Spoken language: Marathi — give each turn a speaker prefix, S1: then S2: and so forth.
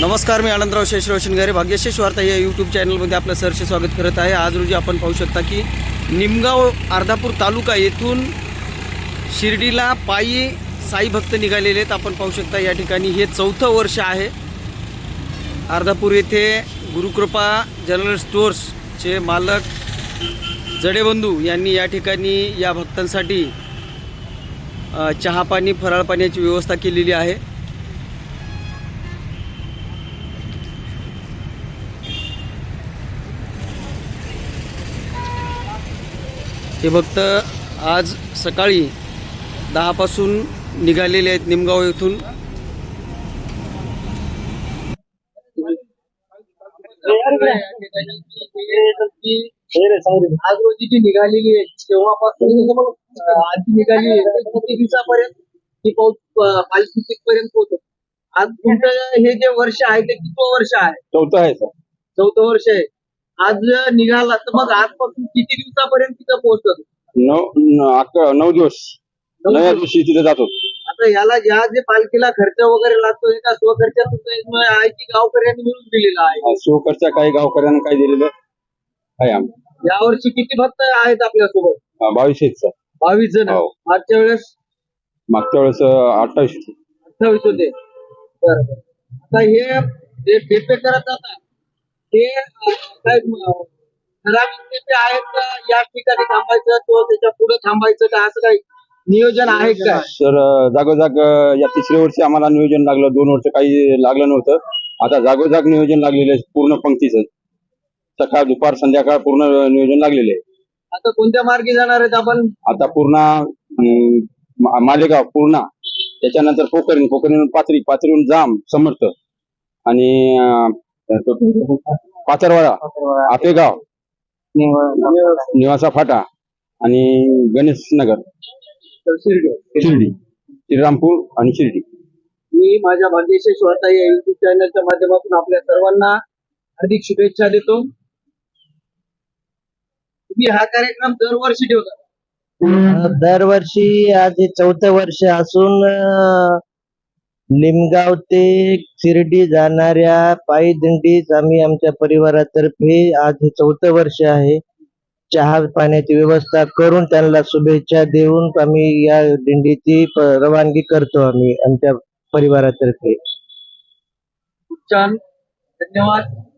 S1: नमस्कार मी आनंदराव शेषराव शिंगारे. भाग्यशेष वार्ता या यूट्यूब चॅनलमध्ये आपलं सरचे स्वागत करत आहे. आज रोजी आपण पाहू शकता की निमगाव अर्धापूर तालुका येथून शिर्डीला पायी साई भक्त निघालेले आहेत. आपण पाहू शकता या ठिकाणी हे चौथं वर्ष आहे. अर्धापूर येथे गुरुकृपा जनरल स्टोअर्सचे मालक जडेबंधू यांनी या ठिकाणी या भक्तांसाठी चहापाणी चहा पाणी फराळ पाण्याची व्यवस्था केलेली आहे. हे भक्त आज सकाळी दहापासून निघालेले आहेत निमगाव येथून.
S2: आज रोजी जी निघालेली आहे. तेव्हापासून अं, आधी निघाली ते किती दिवसापर्यंत? ही पाऊस पालखी तिथपर्यंत पोहोचत आज तुमचं हे जे वर्ष आहे ते किती वर्ष आहे?
S3: चौथा आहे सर.
S2: चौथं वर्ष आहे. आज निघाला तर मग आजपासून किती दिवसापर्यंत तिथं पोहोचत?
S3: नऊ न- अकरा नऊ दिवस. नव्या दिवशी तिथे जातो.
S2: आता याला या जे पालखीला खर्च वगैरे लागतो हे का स्वखर्चातून आहे की गावकऱ्यांनी मिळून दिलेला आहे.
S3: शिवकरच्या काही गावकऱ्यांना काही दिलेलं आहे
S2: यावर्षी किती भक्त आहेत आपल्यासोबत?
S3: अं, बावीस आहेत सर.
S2: बावीस जण.
S3: हो.
S2: मागच्या वेळेस?
S3: मागच्या वेळेस अठ्ठावीस.
S2: अठ्ठावीस होते. बरं बरं. आता हे जे टेपे करत जातात ते अं, काय अं, ठराविक टेपे आहेत का या ठिकाणी थांबायचं किंवा त्याच्या पुढे थांबायचं का असं काही नियोजन आहे का?
S3: अं, जागोजाग अं, या तिसऱ्या वर्षी आम्हाला नियोजन लागलं. दोन वर्ष काही लागलं नव्हतं. आता जागोजाग नियोजन लागलेलं आहे पूर्ण पंक्तीचं. सकाळ दुपार संध्याकाळ पूर्ण नियोजन लागलेलं आहे.
S2: आता कोणत्या मार्गी जाणार आहेत आपण?
S3: आता पूर्ण मा- मालेगाव पूर्णा त्याच्यानंतर पोखरी पोखरीहून पाथरी पाथरीहून जाम समर्थ आणि अं, पाचरवाडा आपेगाव निवासा फाटा आणि गणेश नगर
S2: तर शिर्डी.
S3: शिर्डी श्रीरामपूर आणि शिर्डी.
S2: मी माझ्या भाग्यशेष वार्ता या युट्यूब चॅनलच्या माध्यमातून आपल्या सर्वांना हार्दिक शुभेच्छा देतो. तुम्ही हा कार्यक्रम दरवर्षी ठेवता?
S4: दरवर्षी आज हे चौथं वर्ष असून अं, लिमगाव ते शिर्डी जाणाऱ्या पायी दिंडीत आम्ही आमच्या परिवारातर्फे आज हे चौथं वर्ष आहे. चहा पाण्याची व्यवस्था करून त्यांना शुभेच्छा देऊन आम्ही या दिंडीची प- रवानगी करतो आम्ही आमच्या परिवारातर्फे.
S2: खूप छान. धन्यवाद.